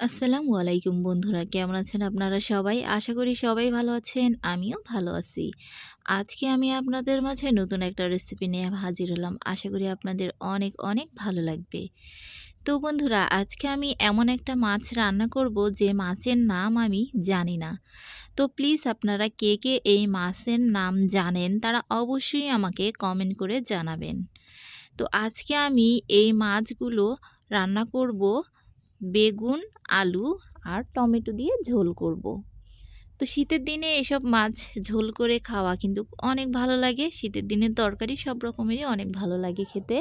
আসসালামু আলাইকুম বন্ধুরা, কেমন আছেন আপনারা সবাই? আশা করি সবাই ভালো আছেন, আমিও ভালো আছি। আজকে আমি আপনাদের মাঝে নতুন একটা রেসিপি নিয়ে হাজির হলাম। আশা করি আপনাদের অনেক অনেক ভালো লাগবে। তো বন্ধুরা, আজকে আমি এমন একটা মাছ রান্না করব যে মাছের নাম আমি জানি না। তো প্লিজ আপনারা কে কে এই মাছের নাম জানেন, তারা অবশ্যই আমাকে কমেন্ট করে জানাবেন। তো আজকে আমি এই মাছগুলো রান্না করব বেগুন, আলু আর টমেটো দিয়ে ঝোল করব। তো শীতের দিনে এসব মাছ ঝোল করে খাওয়া কিন্তু অনেক ভালো লাগে। শীতের দিনের তরকারি সব রকমেরই অনেক ভালো লাগে খেতে।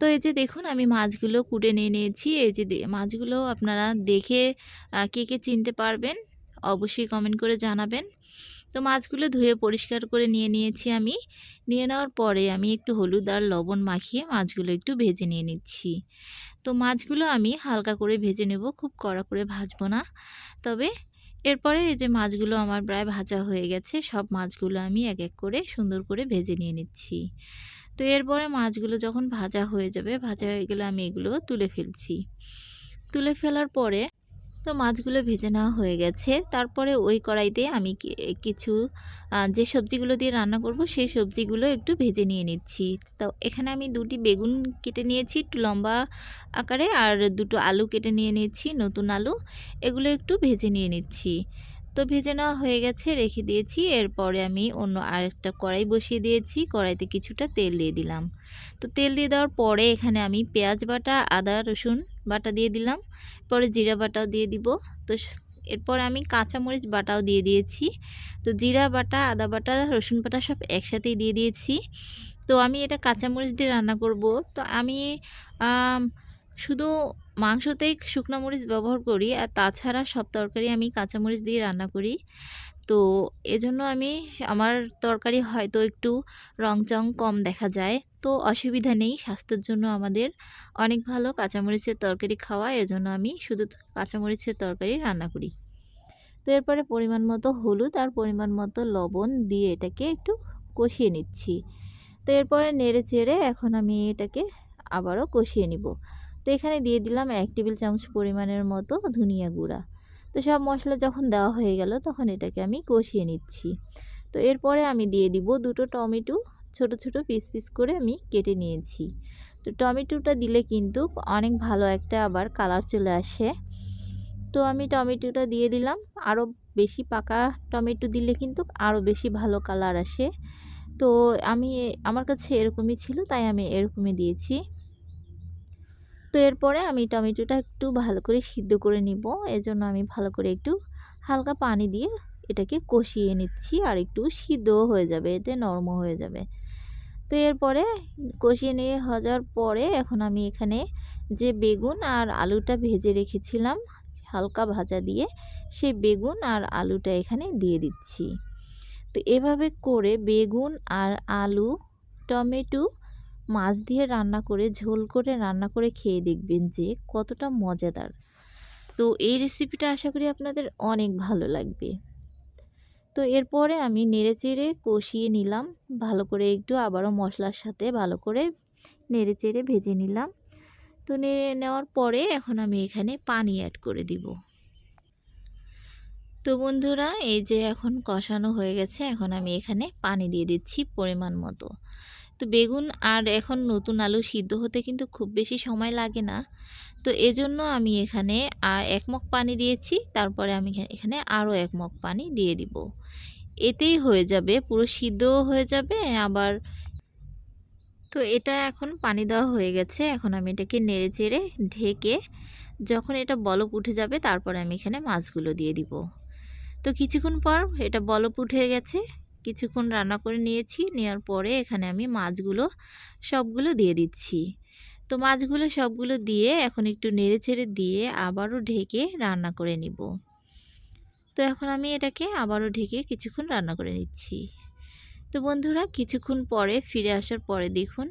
তো এই যে দেখুন, আমি মাছগুলো কুটে নিয়ে নিয়েছি। এই যে মাছগুলো আপনারা দেখে কে কে চিনতে পারবেন অবশ্যই কমেন্ট করে জানাবেন। তো মাছগুলো ধুয়ে পরিষ্কার করে নিয়ে নিয়েছি আমি। নিয়ে নেওয়ার পরে আমি একটু হলুদ আর লবণ মাখিয়ে মাছগুলো একটু ভেজে নিয়ে নিচ্ছি। তো মাছগুলো আমি হালকা করে ভেজে নেব, খুব কড়া করে ভাজবো না। তবে এরপরে এই যে মাছগুলো আমার প্রায় ভাজা হয়ে গেছে, সব মাছগুলো আমি এক এক করে সুন্দর করে ভেজে নিয়ে নিচ্ছি। তো এরপরে মাছগুলো যখন ভাজা হয়ে যাবে, ভাজা হয়ে গেলে আমি এগুলো তুলে ফেলছি। তুলে ফেলার পরে তো মাছগুলো ভেজে নেওয়া হয়ে গেছে। তারপরে ওই কড়াইতে আমি কিছু যে সবজিগুলো দিয়ে রান্না করব সেই সবজিগুলো একটু ভেজে নিয়ে নিচ্ছি। তো এখানে আমি দুটি বেগুন কেটে নিয়েছি, একটু লম্বা আকারে আর দুটো আলু কেটে নিয়ে নিচ্ছি নতুন আলু। এগুলো একটু ভেজে নিয়ে নিচ্ছি। তো ভেজে নেওয়া হয়ে গেছে, রেখে দিয়েছি। এরপরে আমি অন্য আরেকটা কড়াই বসিয়ে দিয়েছি, কড়াইতে কিছুটা তেল দিয়ে দিলাম। তো তেল দিয়ে দেওয়ার পরে এখানে আমি পেঁয়াজ বাটা, আদা, রসুন বাটা দিয়ে দিলাম। পরে জিরা বাটাও দিয়ে দিব। তো এরপর আমি কাঁচামরিচ বাটাও দিয়ে দিয়েছি। তো জিরা বাটা, আদা বাটা, রসুন বাটা সব একসাথেই দিয়ে দিয়েছি। তো আমি এটা কাঁচামরিচ দিয়ে রান্না করব। তো আমি, শুধু মাংসতেই শুকনো মরিচ ব্যবহার করি আর তাছাড়া সব তরকারি আমি কাঁচামরিচ দিয়ে রান্না করি। তো এজন্য আমি আমার তরকারি হয়তো একটু রংচং কম দেখা যায়। তো অসুবিধা নেই, স্বাস্থ্যের জন্য আমাদের অনেক ভালো কাঁচামরিচের তরকারি খাওয়া, এজন্য আমি শুধু কাঁচামরিচের তরকারি রান্না করি। তো এরপরে পরিমাণ মতো হলুদ আর পরিমাণ মতো লবণ দিয়ে এটাকে একটু কষিয়ে নিচ্ছি। তো এরপরে নেড়ে চেড়ে এখন আমি এটাকে আবারও কষিয়ে নিব। তো এখানে দিয়ে দিলাম এক টেবিল চামচ পরিমাণের মতো ধনিয়া গুঁড়া। তো সব মশলা যখন দেওয়া হয়ে গেল তখন এটাকে আমি কষিয়ে নিচ্ছি। তো এরপরে আমি দিয়ে দিব দুটো টমেটো, ছোট ছোট পিস পিস করে আমি কেটে নিয়েছি। তো টমেটোটা দিলে কিন্তু অনেক ভালো একটা আবার কালার চলে আসে। তো আমি টমেটোটা দিয়ে দিলাম। আরও বেশি পাকা টমেটো দিলে কিন্তু আরও বেশি ভালো কালার আসে। তো আমি আমার কাছে এরকমই ছিল, তাই আমি এরকমই দিয়েছি। তো এরপরে আমি টমেটোটা একটু ভালো করে সিদ্ধ করে নিব। এজন্য আমি ভালো করে একটু হালকা পানি দিয়ে এটাকে কষিয়ে নিচ্ছি আর একটু সিদ্ধও হয়ে যাবে, এতে নরম হয়ে যাবে। তো এরপরে কষিয়ে নিয়ে হাজার পরে এখন আমি এখানে যে বেগুন আর আলুটা ভেজে রেখেছিলাম, হালকা ভাজা দিয়ে সেই বেগুন আর আলুটা এখানে দিয়ে দিচ্ছি। তো এভাবে করে বেগুন আর আলু, টমেটো মাছ দিয়ে রান্না করে, ঝোল করে, রান্না করে খেয়ে দেখবেন যে কতটা মজাদার। তো এই রেসিপিটা আশা করি আপনাদের অনেক ভালো লাগবে। তো এরপরে আমি নেড়ে চেড়ে কষিয়ে নিলাম। ভালো করে একটু আবারও মশলার সাথে ভালো করে নেড়ে চেড়ে ভেজে নিলাম। তো নেড়ে নেওয়ার পরে এখন আমি এখানে পানি অ্যাড করে দিব। তো বন্ধুরা, এই যে এখন কষানো হয়ে গেছে, এখন আমি এখানে পানি দিয়ে দিচ্ছি পরিমাণ মতো। তো বেগুন আর এখন নতুন আলু সিদ্ধ হতে কিন্তু খুব বেশি সময় লাগে না। তো এজন্য আমি এখানে এক মগ পানি দিয়েছি, তারপরে আমি এখানে আরও এক মগ পানি দিয়ে দিব। এতেই হয়ে যাবে, পুরো সিদ্ধও হয়ে যাবে, আবার তো এটা এখন পানি দেওয়া হয়ে গেছে, এখন আমি এটাকে নেড়ে চেড়ে ঢেকে যখন এটা বলক উঠে যাবে, তারপরে আমি এখানে মাছগুলো দিয়ে দিব। তো কিছুক্ষণ পর এটা বলক উঠে গেছে কিছুক্ষণ রান্না করে নিয়েছি নেওয়ার পরে এখানে আমি মাছগুলো সবগুলো দিয়ে দিচ্ছি। তো মাছগুলো সবগুলো দিয়ে এখন একটু নেড়ে ছেড়ে দিয়ে আবারও ঢেকে রান্না করে নিব। তো এখন আমি এটাকে আবারও ঢেকে কিছুক্ষণ রান্না করে নিচ্ছি। তো বন্ধুরা, কিছুক্ষণ পরে ফিরে আসার পরে দেখুন,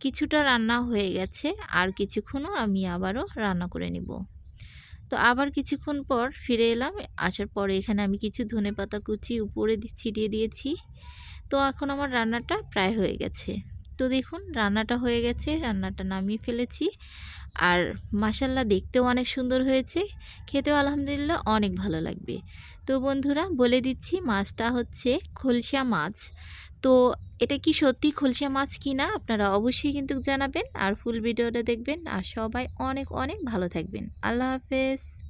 কিছুটা রান্না হয়ে গেছে, আর কিছুক্ষণও আমি আবারও রান্না করে নিব। তো আবার কিছুক্ষণ পর ফিরে এলাম। আসার পরে এখানে আমি কিছু ধনে পাতা কুচি উপরে ছিটিয়ে দিয়েছি। তো এখন আমার রান্নাটা প্রায় হয়ে গেছে। তো দেখুন, রান্নাটা হয়ে গেছে, রান্নাটা নামিয়ে ফেলেছি। আর মাসাল্লাহ দেখতেও অনেক সুন্দর হয়েছে। খেতেও আলহামদুলিল্লাহ অনেক ভালো লাগবে। তো বন্ধুরা, বলে দিচ্ছি মাছটা হচ্ছে খলসা মাছ। তো এটা কি সত্যি খলসা মাছ কি না আপনারা অবশ্যই কিন্তু জানাবেন। আর ফুল ভিডিওটা দেখবেন। আর সবাই অনেক অনেক ভালো থাকবেন। আল্লাহ হাফেজ।